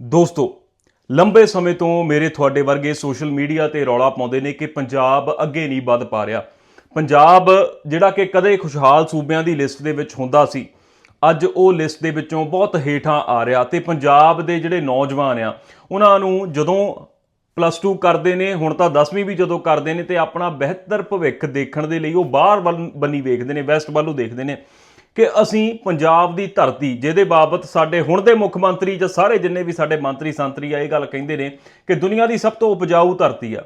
ਦੋਸਤੋ, ਲੰਬੇ ਸਮੇਂ ਤੋਂ ਮੇਰੇ ਤੁਹਾਡੇ ਵਰਗੇ ਸੋਸ਼ਲ ਮੀਡੀਆ ਤੇ ਰੌਲਾ ਪਾਉਂਦੇ ਨੇ ਕਿ ਪੰਜਾਬ ਅੱਗੇ ਨਹੀਂ ਵੱਧ ਪਾ ਰਿਹਾ। ਪੰਜਾਬ ਜਿਹੜਾ ਕਿ ਕਦੇ ਖੁਸ਼ਹਾਲ ਸੂਬਿਆਂ ਦੀ ਲਿਸਟ ਦੇ ਵਿੱਚ ਹੁੰਦਾ ਸੀ, ਅੱਜ ਉਹ ਲਿਸਟ ਦੇ ਵਿੱਚੋਂ ਬਹੁਤ ਹੇਠਾਂ ਆ ਰਿਹਾ ਤੇ ਪੰਜਾਬ ਦੇ ਜਿਹੜੇ ਨੌਜਵਾਨ ਆ, ਉਹਨਾਂ ਨੂੰ ਜਦੋਂ ਪਲੱਸ 2 ਕਰਦੇ ਨੇ, ਹੁਣ ਤਾਂ 10ਵੀਂ ਵੀ ਜਦੋਂ ਕਰਦੇ ਨੇ ਤੇ ਆਪਣਾ ਬਿਹਤਰ ਭਵਿੱਖ ਦੇਖਣ ਦੇ ਲਈ ਉਹ ਬਾਹਰ ਵੱਲ ਬੰਨੀ ਵੇਖਦੇ ਨੇ, ਵੈਸਟ ਵੱਲੋਂ ਦੇਖਦੇ ਨੇ। ਕਿ ਅਸੀਂ ਪੰਜਾਬ ਦੀ ਧਰਤੀ, ਜਿਹਦੇ ਬਾਬਤ ਸਾਡੇ ਹੁਣ ਦੇ ਮੁੱਖ ਮੰਤਰੀ ਜਾਂ ਸਾਰੇ ਜਿੰਨੇ ਵੀ ਸਾਡੇ ਮੰਤਰੀ ਸੰਤਰੀ ਆ, ਇਹ ਗੱਲ ਕਹਿੰਦੇ ਨੇ ਕਿ ਦੁਨੀਆ ਦੀ ਸਭ ਤੋਂ ਉਪਜਾਊ ਧਰਤੀ ਆ।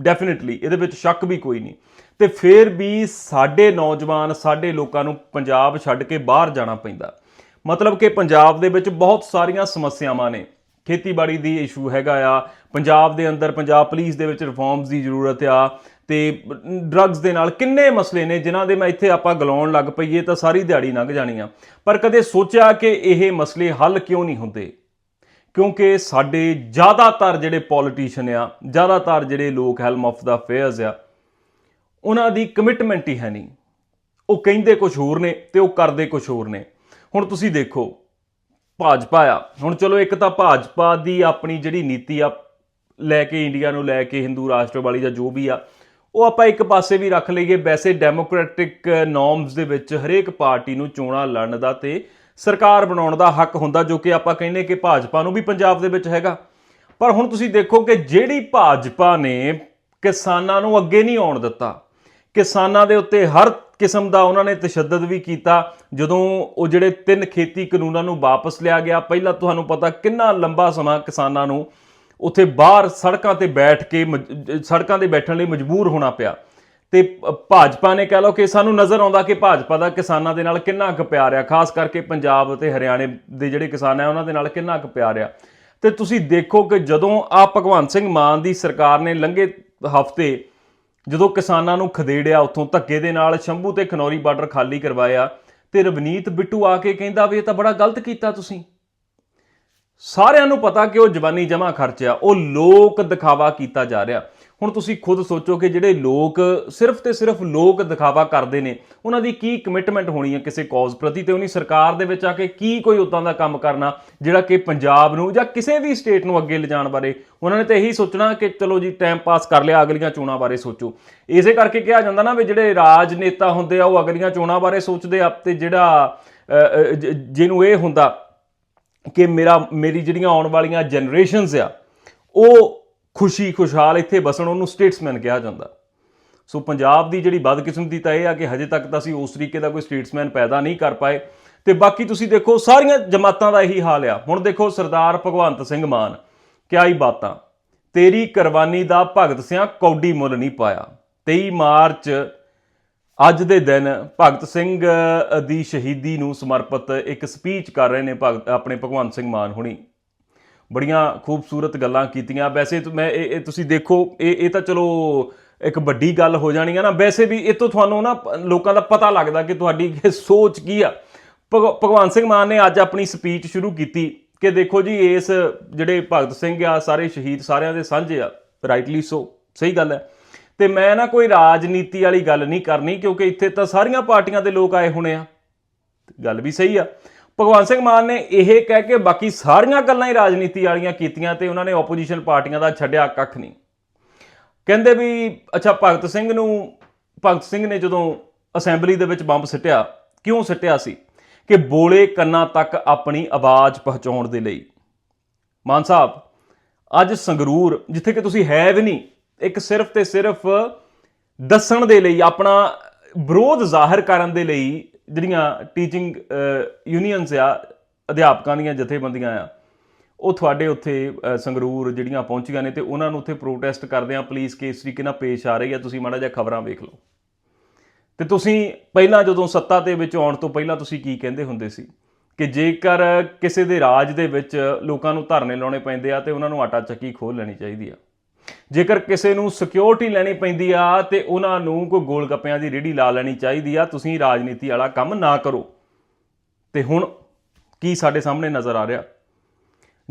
ਡੈਫੀਨਿਟਲੀ ਇਹਦੇ ਵਿੱਚ ਸ਼ੱਕ ਵੀ ਕੋਈ ਨਹੀਂ। ਤੇ ਫਿਰ ਵੀ ਸਾਡੇ ਨੌਜਵਾਨ, ਸਾਡੇ ਲੋਕਾਂ ਨੂੰ ਪੰਜਾਬ ਛੱਡ ਕੇ ਬਾਹਰ ਜਾਣਾ ਪੈਂਦਾ। ਮਤਲਬ ਕਿ ਪੰਜਾਬ ਦੇ ਵਿੱਚ ਬਹੁਤ ਸਾਰੀਆਂ ਸਮੱਸਿਆਵਾਂ ਨੇ। ਖੇਤੀਬਾੜੀ ਦੀ ਇਸ਼ੂ ਹੈਗਾ ਆ। ਪੰਜਾਬ ਦੇ ਅੰਦਰ ਪੰਜਾਬ ਪੁਲਿਸ ਦੇ ਵਿੱਚ ਰਿਫਾਰਮਸ ਦੀ ਜ਼ਰੂਰਤ ਆ। ਤੇ ਡਰੱਗਸ ਦੇ ਨਾਲ ਕਿੰਨੇ ਮਸਲੇ ਨੇ ਜਿਨ੍ਹਾਂ ਦੇ ਮੈਂ ਇੱਥੇ ਆਪਾਂ ਗਲਾਉਣ ਲੱਗ ਪਈਏ ਤਾਂ ਸਾਰੀ ਦਿਹਾੜੀ ਲੰਘ ਜਾਣੀ ਆ। ਪਰ ਕਦੇ ਸੋਚਿਆ ਕਿ ਇਹ ਮਸਲੇ ਹੱਲ ਕਿਉਂ ਨਹੀਂ ਹੁੰਦੇ? ਕਿਉਂਕਿ ਸਾਡੇ ਜ਼ਿਆਦਾਤਰ ਜਿਹੜੇ ਪੋਲੀਟੀਸ਼ੀਅਨ ਆ, ਜ਼ਿਆਦਾਤਰ ਜਿਹੜੇ ਲੋਕ ਹੈਲਮ ਆਫ ਦਾ ਅਫੇਅਰਸ ਆ, ਉਹਨਾਂ ਦੀ ਕਮਿਟਮੈਂਟ ਹੀ ਹੈ ਨਹੀਂ। ਉਹ ਕਹਿੰਦੇ ਕੁਝ ਹੋਰ ਨੇ ਤੇ ਉਹ ਕਰਦੇ ਕੁਝ ਹੋਰ ਨੇ। ਹੁਣ ਤੁਸੀਂ ਦੇਖੋ, ਭਾਜਪਾ ਆ। ਹੁਣ ਚਲੋ ਇੱਕ ਤਾਂ ਭਾਜਪਾ ਦੀ ਆਪਣੀ ਜਿਹੜੀ ਨੀਤੀ ਆ, ਲੈ ਕੇ ਇੰਡੀਆ ਨੂੰ, ਲੈ ਕੇ ਹਿੰਦੂ ਰਾਸ਼ਟਰ ਵਾਲੀ ਜਾਂ ਜੋ ਵੀ ਆ ਉਹ ਆਪਾਂ ਇੱਕ ਪਾਸੇ ਵੀ ਰੱਖ ਲਈਏ। ਵੈਸੇ ਡੈਮੋਕ੍ਰੈਟਿਕ ਨੋਰਮਸ ਦੇ ਵਿੱਚ ਹਰੇਕ ਪਾਰਟੀ ਨੂੰ ਚੋਣਾਂ ਲੜਨ ਦਾ ਤੇ ਸਰਕਾਰ ਬਣਾਉਣ ਦਾ ਹੱਕ ਹੁੰਦਾ, ਜੋ ਕਿ ਆਪਾਂ ਕਹਿੰਦੇ ਕਿ ਭਾਜਪਾ ਨੂੰ ਵੀ ਪੰਜਾਬ ਦੇ ਵਿੱਚ ਹੈਗਾ। ਪਰ ਹੁਣ ਤੁਸੀਂ ਦੇਖੋ ਕਿ ਜਿਹੜੀ ਭਾਜਪਾ ਨੇ ਕਿਸਾਨਾਂ ਨੂੰ ਅੱਗੇ ਨਹੀਂ ਆਉਣ ਦਿੱਤਾ। ਕਿਸਾਨਾਂ ਦੇ ਉੱਤੇ ਹਰ ਕਿਸਮ ਦਾ ਉਹਨਾਂ ਨੇ ਤਸ਼ੱਦਦ ਵੀ ਕੀਤਾ। ਜਦੋਂ ਉਹ ਜਿਹੜੇ ਤਿੰਨ ਖੇਤੀ ਕਾਨੂੰਨਾਂ ਨੂੰ ਵਾਪਸ ਲਿਆ ਗਿਆ, ਪਹਿਲਾਂ ਤੁਹਾਨੂੰ ਪਤਾ ਕਿੰਨਾ ਲੰਬਾ ਸਮਾਂ ਕਿਸਾਨਾਂ ਨੂੰ ਉੱਥੇ ਬਾਹਰ ਸੜਕਾਂ ਤੇ ਬੈਠ ਕੇ ਮਜ- ਸੜਕਾਂ ਤੇ ਬੈਠਣ ਲਈ ਮਜਬੂਰ ਹੋਣਾ ਪਿਆ। ਤੇ ਭਾਜਪਾ ਨੇ ਕਹਿ ਲਓ ਕਿ ਸਾਨੂੰ ਨਜ਼ਰ ਆਉਂਦਾ ਕਿ ਭਾਜਪਾ ਦਾ ਕਿਸਾਨਾਂ ਦੇ ਨਾਲ ਕਿੰਨਾ ਕੁ ਪਿਆਰ ਆ, ਖਾਸ ਕਰਕੇ ਪੰਜਾਬ ਅਤੇ ਹਰਿਆਣੇ ਦੇ ਜਿਹੜੇ ਕਿਸਾਨ ਆ, ਉਹਨਾਂ ਦੇ ਨਾਲ ਕਿੰਨਾ ਕੁ ਪਿਆਰ ਆ। ਤੇ ਤੁਸੀਂ ਦੇਖੋ ਕਿ ਜਦੋਂ ਆ ਭਗਵੰਤ ਸਿੰਘ ਮਾਨ ਦੀ ਸਰਕਾਰ ਨੇ ਲੰਘੇ ਹਫ਼ਤੇ, ਜਦੋਂ ਕਿਸਾਨਾਂ ਨੂੰ ਖਦੇੜਿਆ ਉੱਥੋਂ, ਧੱਕੇ ਦੇ ਨਾਲ ਸ਼ੰਭੂ ਤੇ ਖਨੌਰੀ ਬਾਰਡਰ ਖਾਲੀ ਕਰਵਾਇਆ, ਤੇ ਰਵਨੀਤ ਬਿੱਟੂ ਆ ਕੇ ਕਹਿੰਦਾ ਵੀ ਇਹ ਤਾਂ ਬੜਾ ਗਲਤ ਕੀਤਾ ਤੁਸੀਂ। ਸਾਰਿਆਂ ਨੂੰ ਪਤਾ ਕਿ ਉਹ ਜਵਾਨੀ ਜਮਾ ਖਰਚਿਆ ਉਹ ਲੋਕ ਦਿਖਾਵਾ ਕੀਤਾ ਜਾ ਰਿਹਾ। ਹੁਣ ਤੁਸੀਂ ਖੁਦ ਸੋਚੋ ਕਿ ਜਿਹੜੇ ਲੋਕ ਸਿਰਫ ਤੇ ਸਿਰਫ ਲੋਕ ਦਿਖਾਵਾ ਕਰਦੇ ਨੇ, ਉਹਨਾਂ ਦੀ ਕੀ ਕਮਿਟਮੈਂਟ ਹੋਣੀ ਹੈ ਕਿਸੇ ਕਾਜ਼ ਪ੍ਰਤੀ ਤੇ ਉਹਨੀ ਸਰਕਾਰ ਦੇ ਵਿੱਚ ਆ ਕੇ ਕੀ ਕੋਈ ਉਦਾਂ ਦਾ ਕੰਮ ਕਰਨਾ ਜਿਹੜਾ ਕਿ ਪੰਜਾਬ ਨੂੰ ਜਾਂ ਕਿਸੇ ਵੀ ਸਟੇਟ ਨੂੰ ਅੱਗੇ ਲਿਜਾਣ ਬਾਰੇ ਉਹਨਾਂ ਨੇ ਤਾਂ ਇਹੀ ਸੋਚਣਾ ਕਿ ਚਲੋ ਜੀ ਟਾਈਮ ਪਾਸ ਕਰ ਲਿਆ, ਅਗਲੀਆਂ ਚੋਣਾਂ ਬਾਰੇ ਸੋਚੋ। ਇਸੇ ਕਰਕੇ ਕਿਹਾ ਜਾਂਦਾ ਨਾ ਵੀ ਜਿਹੜੇ ਰਾਜਨੇਤਾ ਹੁੰਦੇ ਆ, ਉਹ ਅਗਲੀਆਂ ਚੋਣਾਂ ਬਾਰੇ ਸੋਚਦੇ ਆ ਤੇ ਜਿਹੜਾ ਜਿਹਨੂੰ ਇਹ ਹੁੰਦਾ ਕਿ ਮੇਰਾ, ਮੇਰੀ ਜਿਹੜੀਆਂ ਆਉਣ ਵਾਲੀਆਂ ਜਨਰੇਸ਼ਨਸ ਆ, ਉਹ ਖੁਸ਼ੀ, ਖੁਸ਼ਹਾਲ ਇੱਥੇ ਬਸਣ, ਉਹਨੂੰ ਸਟੇਟਸਮੈਨ ਕਿਹਾ ਜਾਂਦਾ। ਸੋ ਪੰਜਾਬ ਦੀ ਜਿਹੜੀ ਬਦਕਿਸਮਤੀ ਤਾਂ ਇਹ ਆ ਕਿ ਹਜੇ ਤੱਕ ਤਾਂ ਅਸੀਂ ਉਸ ਤਰੀਕੇ ਦਾ ਕੋਈ ਸਟੇਟਸਮੈਨ ਪੈਦਾ ਨਹੀਂ ਕਰ ਪਾਏ। ਤੇ ਬਾਕੀ ਤੁਸੀਂ ਦੇਖੋ, ਸਾਰੀਆਂ ਜਮਾਤਾਂ ਦਾ ਇਹੀ ਹਾਲ ਆ। ਹੁਣ ਦੇਖੋ, ਸਰਦਾਰ ਭਗਵੰਤ ਸਿੰਘ ਮਾਨ, ਕਿਆ ਹੀ ਬਾਤਾਂ। ਤੇਰੀ ਕੁਰਬਾਨੀ ਦਾ ਭਗਤ ਸਿਆਂ ਕੌਡੀ ਮੁੱਲ ਨਹੀਂ ਪਾਇਆ। 23 ਮਾਰਚ ਅੱਜ ਦੇ ਦਿਨ ਭਗਤ ਸਿੰਘ ਦੀ ਸ਼ਹੀਦੀ ਨੂੰ ਸਮਰਪਿਤ ਇੱਕ ਸਪੀਚ ਕਰ ਰਹੇ ਨੇ ਭਗਤ, ਆਪਣੇ ਭਗਵੰਤ ਸਿੰਘ ਮਾਨ ਹੁਣੀ। ਬੜੀਆਂ ਖੂਬਸੂਰਤ ਗੱਲਾਂ ਕੀਤੀਆਂ। ਵੈਸੇ ਮੈਂ, ਇਹ ਇਹ ਤੁਸੀਂ ਦੇਖੋ, ਇਹ ਇਹ ਤਾਂ ਚਲੋ ਇੱਕ ਵੱਡੀ ਗੱਲ ਹੋ ਜਾਣੀ ਹੈ ਨਾ। ਵੈਸੇ ਵੀ ਇਹ ਤੋਂ ਤੁਹਾਨੂੰ ਨਾ ਪ- ਲੋਕਾਂ ਦਾ ਪਤਾ ਲੱਗਦਾ ਕਿ ਤੁਹਾਡੀ ਇਹ ਸੋਚ ਕੀ ਆ। ਭਗ- ਭਗਵੰਤ ਸਿੰਘ ਮਾਨ ਨੇ ਅੱਜ ਆਪਣੀ ਸਪੀਚ ਸ਼ੁਰੂ ਕੀਤੀ ਕਿ ਦੇਖੋ ਜੀ, ਇਸ ਜਿਹੜੇ ਭਗਤ ਸਿੰਘ ਆ, ਸਾਰੇ ਸ਼ਹੀਦ ਸਾਰਿਆਂ ਦੇ ਸਾਂਝੇ ਆ। ਰਾਈਟਲੀ ਸੋ ਸਹੀ ਗੱਲ ਹੈ। ਤੇ ਮੈਂ ਨਾ ਕੋਈ ਰਾਜਨੀਤੀ ਵਾਲੀ ਗੱਲ ਨਹੀਂ ਕਰਨੀ, ਕਿਉਂਕਿ ਇੱਥੇ ਤਾਂ ਸਾਰੀਆਂ ਪਾਰਟੀਆਂ ਦੇ ਲੋਕ ਆਏ ਹੋਣੇ ਆ। ਗੱਲ ਵੀ ਸਹੀ ਆ। ਭਗਵੰਤ ਸਿੰਘ ਮਾਨ ਨੇ ਇਹ ਕਹਿ ਕੇ ਬਾਕੀ ਸਾਰੀਆਂ ਗੱਲਾਂ ਹੀ ਰਾਜਨੀਤੀ ਵਾਲੀਆਂ ਕੀਤੀਆਂ ਤੇ ਉਹਨਾਂ ਨੇ ਆਪੋਜੀਸ਼ਨ ਪਾਰਟੀਆਂ ਦਾ ਛੱਡਿਆ ਕੱਖ ਨਹੀਂ। ਕਹਿੰਦੇ ਵੀ, ਅੱਛਾ, ਭਗਤ ਸਿੰਘ ਨੂੰ, ਭਗਤ ਸਿੰਘ ਨੇ ਜਦੋਂ ਅਸੈਂਬਲੀ ਦੇ ਵਿੱਚ ਬੰਬ ਸਿੱਟਿਆ, ਕਿਉਂ ਸਿੱਟਿਆ ਸੀ? ਕਿ ਬੋਲੇ ਕੰਨਾਂ ਤੱਕ ਆਪਣੀ ਆਵਾਜ਼ ਪਹੁੰਚਾਉਣ ਦੇ ਲਈ। ਮਾਨ ਸਾਹਿਬ, ਅੱਜ ਸੰਗਰੂਰ, ਜਿੱਥੇ ਕਿ ਤੁਸੀਂ ਹੈ ਵੀ ਨਹੀਂ ਇੱਕ ਸਿਰਫ ਤੇ ਸਿਰਫ ਦੱਸਣ ਦੇ ਲਈ, ਆਪਣਾ ਵਿਰੋਧ ਜ਼ਾਹਰ ਕਰਨ ਦੇ ਲਈ ਜਿਹੜੀਆਂ ਟੀਚਿੰਗ ਯੂਨੀਅਨਸ ਆ, ਅਧਿਆਪਕਾਂ ਦੀਆਂ ਜਥੇਬੰਦੀਆਂ ਆ, ਉਹ ਤੁਹਾਡੇ ਉੱਥੇ ਸੰਗਰੂਰ ਜਿਹੜੀਆਂ ਪਹੁੰਚੀਆਂ ਨੇ ਤੇ ਉਹਨਾਂ ਨੂੰ ਉੱਥੇ ਪ੍ਰੋਟੈਸਟ ਕਰਦੇ ਆ ਪੁਲਿਸ ਕਿਸ ਤਰੀਕੇ ਨਾਲ ਪੇਸ਼ ਆ ਰਹੀ ਆ, ਤੁਸੀਂ ਮਾੜਾ ਜਿਹਾ ਖਬਰਾਂ ਵੇਖ ਲਓ। ਤੇ ਤੁਸੀਂ ਪਹਿਲਾਂ ਜਦੋਂ ਸੱਤਾ ਦੇ ਵਿੱਚ ਆਉਣ ਤੋਂ ਪਹਿਲਾਂ ਤੁਸੀਂ ਕੀ ਕਹਿੰਦੇ ਹੁੰਦੇ ਸੀ? ਕਿ ਜੇਕਰ ਕਿਸੇ ਦੇ ਰਾਜ ਦੇ ਵਿੱਚ ਲੋਕਾਂ ਨੂੰ ਧਰਨੇ ਲਾਉਣੇ ਪੈਂਦੇ ਆ ਤੇ ਉਹਨਾਂ ਨੂੰ ਆਟਾ ਚੱਕੀ ਖੋਲ ਲੈਣੀ ਚਾਹੀਦੀ ਆ। ਜੇਕਰ ਕਿਸੇ ਨੂੰ ਸਿਕਿਉਰਿਟੀ ਲੈਣੀ ਪੈਂਦੀ ਆ ਤੇ ਉਹਨਾਂ ਨੂੰ ਕੋਈ ਗੋਲ ਗੱਪਿਆਂ ਦੀ ਰੇੜੀ ਲਾ ਲੈਣੀ ਚਾਹੀਦੀ ਆ, ਤੁਸੀਂ ਰਾਜਨੀਤੀ ਵਾਲਾ ਕੰਮ ਨਾ ਕਰੋ। ਤੇ ਹੁਣ ਕੀ ਸਾਡੇ ਸਾਹਮਣੇ ਨਜ਼ਰ ਆ ਰਿਹਾ?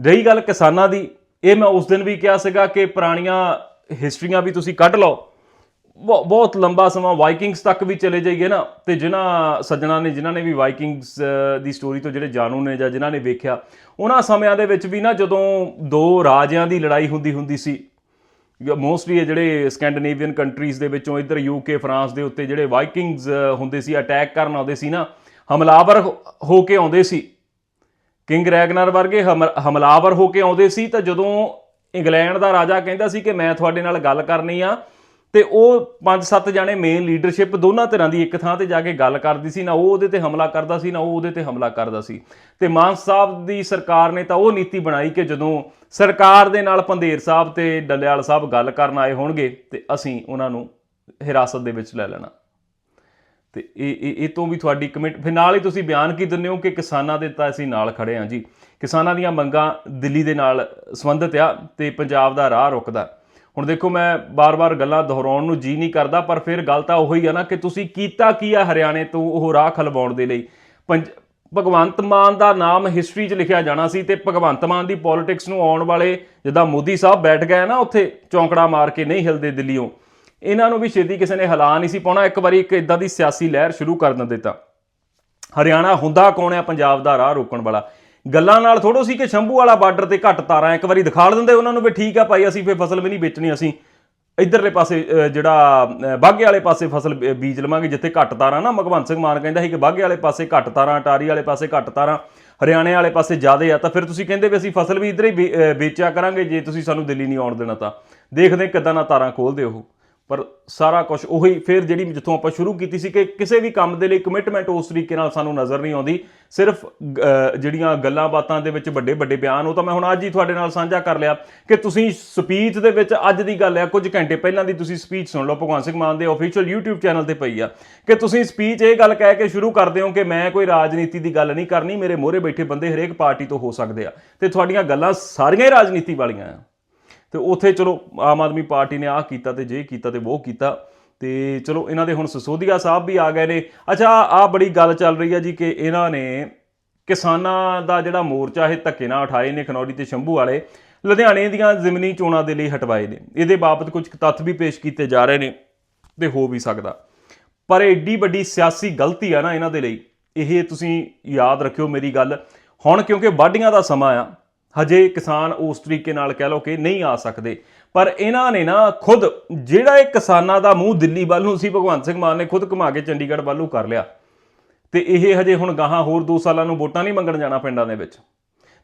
ਰਹੀ ਗੱਲ ਕਿਸਾਨਾਂ ਦੀ, ਇਹ ਮੈਂ ਉਸ ਦਿਨ ਵੀ ਕਿਹਾ ਸੀਗਾ ਕਿ ਪੁਰਾਣੀਆਂ ਹਿਸਟਰੀਆਂ ਵੀ ਤੁਸੀਂ ਕੱਢ ਲਓ। ਬਹੁ- ਬਹੁਤ ਲੰਬਾ ਸਮਾਂ ਵਾਈਕਿੰਗਸ ਤੱਕ ਵੀ ਚਲੇ ਜਾਈਏ ਨਾ, ਤੇ ਜਿਨ੍ਹਾਂ ਸੱਜਣਾ ਨੇ, ਜਿਨ੍ਹਾਂ ਨੇ ਵੀ ਵਾਈਕਿੰਗਸ ਦੀ ਸਟੋਰੀ ਤੋਂ ਜਿਹੜੇ ਜਾਣੂ ਨੇ ਜਾਂ ਜਿਨ੍ਹਾਂ ਨੇ ਵੇਖਿਆ, ਉਹਨਾਂ ਸਮਿਆਂ ਦੇ ਵਿੱਚ ਵੀ ਨਾ ਜਦੋਂ ਦੋ ਰਾਜਿਆਂ ਦੀ ਲੜਾਈ ਹੁੰਦੀ ਹੁੰਦੀ ਸੀ ਮੋਸਟਲੀ ਇਹ ਜਿਹੜੇ ਸਕੈਂਡੀਨੇਵੀਅਨ ਕੰਟਰੀਜ਼ ਦੇ ਵਿੱਚੋਂ ਇੱਧਰ ਯੂਕੇ ਫਰਾਂਸ ਦੇ ਉੱਤੇ ਜਿਹੜੇ ਵਾਈਕਿੰਗਸ ਹੁੰਦੇ ਸੀ ਅਟੈਕ ਕਰਨ ਆਉਂਦੇ ਸੀ ਨਾ, ਹਮਲਾਵਰ ਹੋ- ਕੇ ਆਉਂਦੇ ਸੀ। ਕਿੰਗ ਰੈਗਨਰ ਵਰਗੇ ਹਮ- ਹਮਲਾਵਰ ਹੋ ਕੇ ਆਉਂਦੇ ਸੀ ਤਾਂ ਜਦੋਂ ਇੰਗਲੈਂਡ ਦਾ ਰਾਜਾ ਕਹਿੰਦਾ ਸੀ ਕਿ ਮੈਂ ਤੁਹਾਡੇ ਨਾਲ ਗੱਲ ਕਰਨੀ ਆ ਤੇ ਉਹ ਪੰਜ ਸੱਤ ਜਾਣੇ ਮੇਨ ਲੀਡਰਸ਼ਿਪ ਦੋਨਾਂ ਧਿਰਾਂ ਦੀ ਇੱਕ ਥਾਂ ਤੇ ਜਾ ਕੇ ਗੱਲ ਕਰਦੀ ਸੀ, ਨਾ ਉਹ ਉਹਦੇ ਤੇ ਹਮਲਾ ਕਰਦਾ ਸੀ, ਨਾ ਉਹ ਉਹਦੇ ਤੇ ਹਮਲਾ ਕਰਦਾ ਸੀ। ਤੇ ਮਾਨ ਸਾਹਿਬ ਦੀ ਸਰਕਾਰ ਨੇ ਤਾਂ ਉਹ ਨੀਤੀ ਬਣਾਈ ਕਿ ਜਦੋਂ ਸਰਕਾਰ ਦੇ ਨਾਲ ਪੰਧੇਰ ਸਾਹਿਬ ਤੇ ਡੱਲੇਵਾਲ ਸਾਹਿਬ ਗੱਲ ਕਰਨ ਆਏ ਹੋਣਗੇ, ਤੇ ਅਸੀਂ ਉਹਨਾਂ ਨੂੰ ਹਿਰਾਸਤ ਦੇ ਵਿੱਚ ਲੈ ਲੈਣਾ। ਤੇ ਇਹ ਇਹ ਇਹ ਤੋਂ ਵੀ ਤੁਹਾਡੀ ਕਮਿਟ ਫਿਰ ਨਾਲ ਹੀ ਤੁਸੀਂ ਬਿਆਨ ਕੀ ਦਿੰਦੇ ਹੋ ਕਿ ਕਿਸਾਨਾਂ ਦੇ ਤਾਂ ਅਸੀਂ ਨਾਲ ਖੜੇ ਹਾਂ ਜੀ। ਕਿਸਾਨਾਂ ਦੀਆਂ ਮੰਗਾਂ ਦਿੱਲੀ ਦੇ ਨਾਲ ਸੰਬੰਧਿਤ ਆ ਤੇ ਪੰਜਾਬ ਦਾ ਰਾਹ ਰੁਕਦਾ। ਹੁਣ ਦੇਖੋ, ਮੈਂ ਬਾਰ-ਬਾਰ ਗੱਲਾਂ ਦੁਹਰਾਉਣ ਨੂੰ ਜੀ ਨਹੀਂ ਕਰਦਾ, ਪਰ ਫਿਰ ਗੱਲ ਤਾਂ ਉਹੀ ਆ ਨਾ ਕਿ ਤੁਸੀਂ ਕੀਤਾ ਕੀ ਆ ਹਰਿਆਣੇ ਤੋਂ ਉਹ ਰਾਹ ਖਲਵਾਉਣ ਦੇ ਲਈ? ਪੰਜ- ਭਗਵੰਤ ਮਾਨ ਦਾ ਨਾਮ ਹਿਸਟਰੀ 'ਚ ਲਿਖਿਆ ਜਾਣਾ ਸੀ ਤੇ ਭਗਵੰਤ ਮਾਨ ਦੀ ਪੋਲਿਟਿਕਸ ਨੂੰ ਆਉਣ ਵਾਲੇ ਜਿੱਦਾਂ ਮੋਦੀ ਸਾਹਿਬ ਬੈਠ ਗਏ ਨਾ ਉੱਥੇ ਚੌਂਕੜਾ ਮਾਰ ਕੇ ਨਹੀਂ ਹਿਲਦੇ ਦਿੱਲੀੋਂ ਇਹਨਾਂ ਨੂੰ ਵੀ ਛੇਤੀ ਕਿਸੇ ਨੇ ਹਿਲਾ ਨਹੀਂ ਸੀ ਪਾਉਣਾ, ਇੱਕ ਵਾਰੀ ਇੱਕ ਇਦਾਂ ਦੀ ਸਿਆਸੀ ਲਹਿਰ ਸ਼ੁਰੂ ਕਰ ਦਿੱਤਾ। ਹਰਿਆਣਾ ਹੁੰਦਾ ਕੌਣ ਹੈ ਪੰਜਾਬ ਦਾ ਰਾਹ ਰੋਕਣ ਵਾਲਾ। ਗੱਲਾਂ ਨਾਲ ਥੋੜੋ ਸੀ ਕਿ ਸ਼ੰਭੂ ਵਾਲਾ ਬਾਰਡਰ ਤੇ ਘੱਟ ਤਾਰਾਂ ਇੱਕ ਵਾਰੀ ਦਿਖਾ ਦਿੰਦੇ ਉਹਨਾਂ ਨੂੰ ਵੀ ਠੀਕ ਆ ਭਾਈ ਅਸੀਂ ਫੇ ਫਸਲ ਵੀ ਨਹੀਂ ਵੇਚਣੀ ਅਸੀਂ ਇਧਰਲੇ ਪਾਸੇ ਜਿਹੜਾ ਅ, ਬਾਗੇ ਵਾਲੇ ਪਾਸੇ ਫਸਲ ਬੀਜ ਲਵਾਂਗੇ ਜਿੱਥੇ ਘੱਟ ਤਾਰਾਂ ਨਾ ਭਗਵੰਤ ਸਿੰਘ ਮਾਨ ਕਹਿੰਦਾ ਸੀ ਕਿ ਬਾਗੇ ਵਾਲੇ ਪਾਸੇ ਘੱਟ ਤਾਰਾਂ ਅਟਾਰੀ ਵਾਲੇ ਪਾਸੇ ਘੱਟ ਤਾਰਾਂ ਹਰਿਆਣੇ ਵਾਲੇ ਪਾਸੇ ਜ਼ਿਆਦੇ ਆ ਤਾਂ ਫਿਰ ਤੁਸੀਂ ਕਹਿੰਦੇ ਵੀ ਅਸੀਂ ਫਸਲ ਵੀ ਇਧਰ ਹੀ ਵੇ- ਵੇਚਿਆ ਕਰਾਂਗੇ ਜੇ ਤੁਸੀਂ ਸਾਨੂੰ ਦਿੱਲੀ ਨਹੀਂ ਆਉਣ ਦੇਣਾ ਤਾਂ। ਦੇਖਦੇ ਕਿਦਾਂ ਨਾ ਤਾਰਾਂ ਖੋਲਦੇ ਉਹ। ਪਰ ਸਾਰਾ ਕੁਝ ਉਹੀ ਫਿਰ ਜਿਹੜੀ ਜਿੱਥੋਂ ਆਪਾਂ ਸ਼ੁਰੂ ਕੀਤੀ ਸੀ ਕਿ ਕਿਸੇ ਵੀ ਕੰਮ ਦੇ ਲਈ ਕਮਿਟਮੈਂਟ ਉਸ ਤਰੀਕੇ ਨਾਲ ਸਾਨੂੰ ਨਜ਼ਰ ਨਹੀਂ ਆਉਂਦੀ, ਸਿਰਫ ਜਿਹੜੀਆਂ ਗੱਲਾਂ ਬਾਤਾਂ ਦੇ ਵਿੱਚ ਵੱਡੇ ਵੱਡੇ ਬਿਆਨ, ਉਹ ਤਾਂ ਮੈਂ ਹੁਣ ਅੱਜ ਹੀ ਤੁਹਾਡੇ ਨਾਲ ਸਾਂਝਾ ਕਰ ਲਿਆ ਕਿ ਤੁਸੀਂ ਸਪੀਚ ਦੇ ਵਿੱਚ ਅੱਜ ਦੀ ਗੱਲ ਹੈ, ਕੁਝ ਘੰਟੇ ਪਹਿਲਾਂ ਦੀ ਤੁਸੀਂ ਸਪੀਚ ਸੁਣ ਲਓ, ਭਗਵਾਨ ਸਿੰਘ ਮਾਨ ਦੇ ਅਫੀਸ਼ੀਅਲ YouTube ਚੈਨਲ ਤੇ ਪਈ ਆ, ਕਿ ਤੁਸੀਂ ਸਪੀਚ ਇਹ ਗੱਲ ਕਹਿ ਕੇ ਸ਼ੁਰੂ ਕਰਦੇ ਹੋ ਕਿ ਮੈਂ ਕੋਈ ਰਾਜਨੀਤੀ ਦੀ ਗੱਲ ਨਹੀਂ ਕਰਨੀ, ਮੇਰੇ ਮੋਹਰੇ ਬੈਠੇ ਬੰਦੇ ਹਰੇਕ ਪਾਰਟੀ ਤੋਂ ਹੋ ਸਕਦੇ ਆ, ਤੇ ਤੁਹਾਡੀਆਂ ਗੱਲਾਂ ਸਾਰੀਆਂ ਹੀ ਰਾਜਨੀਤੀ ਵਾਲੀਆਂ ਆ। ਤੇ ਉੱਥੇ ਚਲੋ ਆਮ ਆਦਮੀ ਪਾਰਟੀ ਨੇ ਆਹ ਕੀਤਾ ਤੇ ਜੇ ਕੀਤਾ ਤੇ ਉਹ ਕੀਤਾ। ਤੇ ਚਲੋ ਇਹਨਾਂ ਦੇ ਹੁਣ ਸਸੋਦੀਆ ਸਾਹਿਬ ਵੀ ਆ ਗਏ ਨੇ। ਅੱਛਾ, ਆਹ ਬੜੀ ਗੱਲ ਚੱਲ ਰਹੀ ਹੈ ਜੀ ਕਿ ਇਹਨਾਂ ਨੇ ਕਿਸਾਨਾਂ ਦਾ ਜਿਹੜਾ ਮੋਰਚਾ ਇਹ ਧੱਕੇ ਨਾਲ ਉਠਾਏ ਨੇ ਖਨੌਰੀ ਤੇ ਸ਼ੰਭੂ ਵਾਲੇ, ਲੁਧਿਆਣੇ ਦੀਆਂ ਜ਼ਿਮਨੀ ਚੋਣਾਂ ਦੇ ਲਈ ਹਟਵਾਏ ਨੇ। ਇਹਦੇ ਬਾਬਤ ਕੁਝ ਤੱਥ ਵੀ ਪੇਸ਼ ਕੀਤੇ ਜਾ ਰਹੇ ਨੇ ਤੇ ਹੋ ਵੀ ਸਕਦਾ। ਪਰ ਏਡੀ ਵੱਡੀ ਸਿਆਸੀ ਗਲਤੀ ਆ ਨਾ ਇਹਨਾਂ ਦੇ ਲਈ। ਇਹ ਤੁਸੀਂ ਯਾਦ ਰੱਖਿਓ ਮੇਰੀ ਗੱਲ। ਹੁਣ ਕਿਉਂਕਿ ਵਾਢੀਆਂ ਦਾ ਸਮਾਂ ਆ ਹਜੇ ਕਿਸਾਨ ਉਸ ਤਰੀਕੇ ਨਾਲ ਕਹਿ ਲਓ ਕਿ ਨਹੀਂ ਆ ਸਕਦੇ। ਪਰ ਇਹਨਾਂ ਨੇ ਨਾ ਖੁਦ ਜਿਹੜਾ ਇਹ ਕਿਸਾਨਾਂ ਦਾ ਮੂੰਹ ਦਿੱਲੀ ਵੱਲ ਨੂੰ ਸੀ, ਭਗਵੰਤ ਸਿੰਘ ਮਾਨ ਨੇ ਖੁਦ ਘੁਮਾ ਕੇ ਚੰਡੀਗੜ੍ਹ ਵੱਲ ਨੂੰ ਕਰ ਲਿਆ। ਤੇ ਇਹ ਹਜੇ ਹੁਣ ਗਾਹਾਂ ਹੋਰ 2 ਸਾਲਾਂ ਨੂੰ ਵੋਟਾਂ ਨਹੀਂ ਮੰਗਣ ਜਾਣਾ ਪਿੰਡਾਂ ਦੇ ਵਿੱਚ।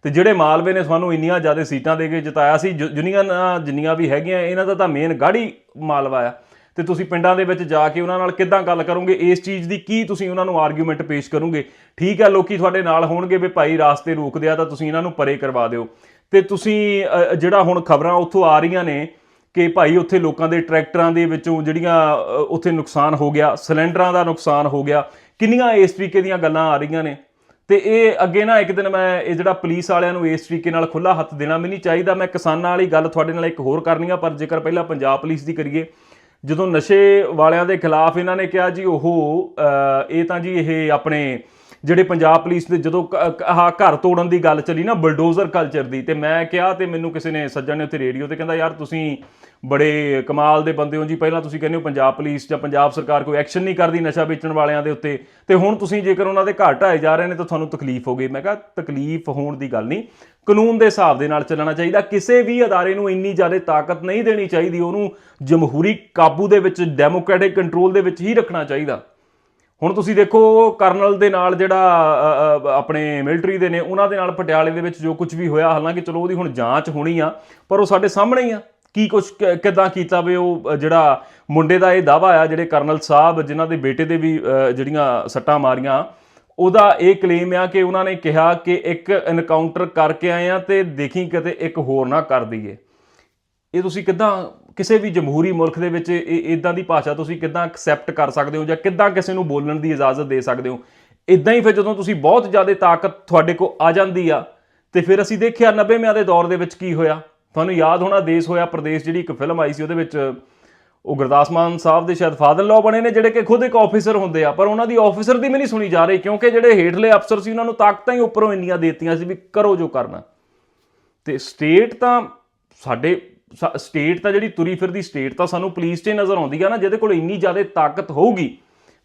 ਤੇ ਜਿਹੜੇ ਮਾਲਵੇ ਨੇ ਸਾਨੂੰ ਇੰਨੀਆਂ ਜ਼ਿਆਦਾ ਸੀਟਾਂ ਦੇ ਕੇ ਜਿਤਾਇਆ ਸੀ, ਜ- ਜਿੰਨੀਆਂ ਜਿੰਨੀਆਂ ਵੀ ਹੈਗੀਆਂ, ਇਹਨਾਂ ਦਾ ਤਾਂ ਮੇਨ ਗਾੜੀ ਮਾਲਵਾ ਆ। ਤੇ ਤੁਸੀਂ ਪਿੰਡਾਂ ਦੇ ਵਿੱਚ ਜਾ ਕੇ ਉਹਨਾਂ ਨਾਲ ਕਿੱਦਾਂ ਗੱਲ ਕਰੋਗੇ? ਇਸ ਚੀਜ਼ ਦੀ ਕੀ ਤੁਸੀਂ ਉਹਨਾਂ ਨੂੰ ਆਰਗੂਮੈਂਟ ਪੇਸ਼ ਕਰੋਗੇ? ਠੀਕ ਹੈ, ਲੋਕੀ ਤੁਹਾਡੇ ਨਾਲ ਹੋਣਗੇ ਵੀ ਭਾਈ ਰਾਸਤੇ ਰੋਕਦੇ ਆ ਤਾਂ ਤੁਸੀਂ ਇਹਨਾਂ ਨੂੰ ਪਰੇ ਕਰਵਾ ਦਿਓ। ਤੇ ਤੁਸੀਂ ਜਿਹੜਾ ਹੁਣ ਖਬਰਾਂ ਉੱਥੋਂ ਆ ਰਹੀਆਂ ਨੇ ਕਿ ਭਾਈ ਉੱਥੇ ਲੋਕਾਂ ਦੇ ਟਰੈਕਟਰਾਂ ਦੇ ਵਿੱਚੋਂ ਜਿਹੜੀਆਂ ਉੱਥੇ ਨੁਕਸਾਨ ਹੋ ਗਿਆ, ਸਿਲੰਡਰਾਂ ਦਾ ਨੁਕਸਾਨ ਹੋ ਗਿਆ, ਕਿੰਨੀਆਂ ਇਸ ਤਰੀਕੇ ਦੀਆਂ ਗੱਲਾਂ ਆ ਰਹੀਆਂ ਨੇ? ਤੇ ਇਹ ਅੱਗੇ ਨਾ ਇੱਕ ਦਿਨ ਮੈਂ ਇਹ ਜਿਹੜਾ ਪੁਲਿਸ ਵਾਲਿਆਂ ਨੂੰ ਇਸ ਤਰੀਕੇ ਨਾਲ ਖੁੱਲਾ ਹੱਥ ਦੇਣਾ ਵੀ ਨਹੀਂ ਚਾਹੀਦਾ। ਮੈਂ ਕਿਸਾਨਾਂ ਵਾਲੀ ਗੱਲ ਤੁਹਾਡੇ ਨਾਲ ਇੱਕ ਹੋਰ ਕਰਨੀ ਆ, ਪਰ ਜੇਕਰ ਪਹਿਲਾਂ ਪੰਜਾਬ ਪੁਲਿਸ ਦੀ ਕਰੀਏ ਜਦੋਂ ਨਸ਼ੇ ਵਾਲਿਆਂ ਦੇ ਖਿਲਾਫ ਇਹਨਾਂ ਨੇ ਕਿਹਾ ਜੀ ਉਹ ਇਹ ਤਾਂ ਜੀ ਇਹ ਆਪਣੇ ਜਿਹੜੇ ਪੰਜਾਬ ਪੁਲਿਸ ਦੇ ਜਦੋਂ ਕ- ਕ- ਆਹ ਘਰ ਤੋੜਨ ਦੀ ਗੱਲ ਚੱਲੀ ਨਾ ਬਲਡੋਜ਼ਰ ਕਲਚਰ ਦੀ, ਤੇ ਮੈਂ ਕਿਹਾ ਤੇ ਮੈਨੂੰ ਕਿਸੇ ਨੇ ਸੱਜਣ ਨੇ ਉੱਥੇ ਰੇਡੀਓ ਤੇ ਕਹਿੰਦਾ, ਯਾਰ ਤੁਸੀਂ ਬੜੇ ਕਮਾਲ ਦੇ ਬੰਦੇ ਹੋ ਜੀ, ਪਹਿਲਾਂ ਤੁਸੀਂ ਕਹਿੰਦੇ ਹੋ ਪੰਜਾਬ ਪੁਲਿਸ ਜਾਂ ਪੰਜਾਬ ਸਰਕਾਰ ਕੋਈ ਐਕਸ਼ਨ ਨਹੀਂ ਕਰਦੀ ਨਸ਼ਾ ਵੇਚਣ ਵਾਲਿਆਂ ਦੇ ਉੱਤੇ, ਤੇ ਹੁਣ ਤੁਸੀਂ ਜੇਕਰ ਉਹਨਾਂ ਦੇ ਘਰ ਢਾਏ ਜਾ ਰਹੇ ਨੇ ਤਾਂ ਤੁਹਾਨੂੰ ਤਕਲੀਫ ਹੋ ਗਈ। ਮੈਂ ਕਿਹਾ, ਤਕਲੀਫ ਹੋਣ ਦੀ ਗੱਲ ਨਹੀਂ, ਕਾਨੂੰਨ ਦੇ ਹਿਸਾਬ ਦੇ ਨਾਲ ਚੱਲਣਾ ਚਾਹੀਦਾ, ਕਿਸੇ ਵੀ ਅਦਾਰੇ ਨੂੰ ਇੰਨੀ ਜ਼ਿਆਦਾ ਤਾਕਤ ਨਹੀਂ ਦੇਣੀ ਚਾਹੀਦੀ, ਉਹਨੂੰ ਜਮਹੂਰੀ ਕਾਬੂ ਦੇ ਵਿੱਚ ਡੈਮੋਕ੍ਰੈਟਿਕ ਕੰਟਰੋਲ ਦੇ ਵਿੱਚ ਹੀ ਰੱਖਣਾ ਚਾਹੀਦਾ। ਹੁਣ ਤੁਸੀਂ ਦੇਖੋ, ਕਰਨਲ ਦੇ ਨਾਲ ਜਿਹੜਾ ਆਪਣੇ ਮਿਲਟਰੀ ਦੇ ਨੇ, ਉਹਨਾਂ ਦੇ ਨਾਲ ਪਟਿਆਲੇ ਦੇ ਵਿੱਚ ਜੋ ਕੁਝ ਵੀ ਹੋਇਆ, ਹਾਲਾਂਕਿ ਚਲੋ ਉਹਦੀ ਹੁਣ ਜਾਂਚ ਹੋਣੀ ਆ, ਪਰ ਉਹ ਸਾਡੇ ਸਾਹਮਣੇ ਹੀ ਆ। ਕੀ ਕੁਝ ਕਿਦਾਂ ਕੀਤਾ ਵੇ ਉਹ ਜਿਹੜਾ ਮੁੰਡੇ ਦਾ ਇਹ ਦਾਵਾ ਆ, ਜਿਹੜੇ ਕਰਨਲ ਸਾਹਿਬ, ਜਿਨ੍ਹਾਂ ਦੇ ਬੇਟੇ ਦੇ ਵੀ ਜਿਹੜੀਆਂ ਸੱਟਾਂ ਮਾਰੀਆਂ, ਉਹਦਾ ਇਹ ਕਲੇਮ ਆ ਕਿ ਉਹਨਾਂ ਨੇ ਕਿਹਾ ਕਿ ਇੱਕ ਇਨਕਾਊਂਟਰ ਕਰਕੇ ਆਏ ਆ ਤੇ ਦੇਖੀ ਕਿਤੇ ਇੱਕ ਹੋਰ ਨਾ ਕਰ ਦਈਏ। ਇਹ ਤੁਸੀਂ ਕਿੱਦਾਂ ਕਿਸੇ ਵੀ ਜਮਹੂਰੀ ਮੁਲਕ ਦੇ ਵਿੱਚ ਇਹ ਇਦਾਂ ਦੀ ਭਾਸ਼ਾ ਤੁਸੀਂ ਕਿੱਦਾਂ ਐਕਸੈਪਟ ਕਰ ਸਕਦੇ ਹੋ ਜਾਂ ਕਿੱਦਾਂ ਕਿਸੇ ਨੂੰ ਬੋਲਣ ਦੀ ਇਜਾਜ਼ਤ ਦੇ ਸਕਦੇ ਹੋ? ਇਦਾਂ ਹੀ ਫਿਰ ਜਦੋਂ ਤੁਸੀਂ ਬਹੁਤ ਜ਼ਿਆਦਾ ਤਾਕਤ ਤੁਹਾਡੇ ਕੋਲ ਆ ਜਾਂਦੀ ਆ, ਤੇ ਫਿਰ ਅਸੀਂ ਦੇਖਿਆ 90ਵਿਆਂ ਦੇ ਦੌਰ ਦੇ ਵਿੱਚ ਕੀ ਹੋਇਆ? ਤੁਹਾਨੂੰ ਯਾਦ ਹੋਣਾ ਦੇਸ਼ ਹੋਇਆ ਪ੍ਰਦੇਸ਼ ਜਿਹੜੀ ਇੱਕ ਫਿਲਮ ਆਈ ਸੀ, ਉਹਦੇ ਵਿੱਚ ਉਹ ਗੁਰਦਾਸ ਮਾਨ ਸਾਹਿਬ ਦੇ ਸ਼ਾਇਦ ਫਾਦਰ ਲਾਅ ਬਣੇ ਨੇ, ਜਿਹੜੇ ਕਿ ਖੁਦ ਇੱਕ ਆਫੀਸਰ ਹੁੰਦੇ ਆ, ਪਰ ਉਹਨਾਂ ਦੀ ਆਫੀਸਰ ਦੀ ਵੀ ਨਹੀਂ ਸੁਣੀ ਜਾ ਰਹੀ, ਕਿਉਂਕਿ ਜਿਹੜੇ ਹੇਠਲੇ ਅਫਸਰ ਸੀ, ਉਹਨਾਂ ਨੂੰ ਤਾਕਤਾਂ ਹੀ ਉੱਪਰੋਂ ਇੰਨੀਆਂ ਦੇਤੀਆਂ ਸੀ ਵੀ ਕਰੋ ਜੋ ਕਰਨਾ। ਤੇ ਸਟੇਟ ਤਾਂ ਸਾਡੇ ਸਟੇਟ ਤਾਂ ਜਿਹੜੀ ਤੁਰੀ ਫਿਰਦੀ ਸਟੇਟ ਤਾਂ ਸਾਨੂੰ ਪੁਲਿਸ 'ਚ ਹੀ ਨਜ਼ਰ ਆਉਂਦੀ ਆ ਨਾ, ਜਿਹਦੇ ਕੋਲ ਇੰਨੀ ਜ਼ਿਆਦਾ ਤਾਕਤ ਹੋਊਗੀ,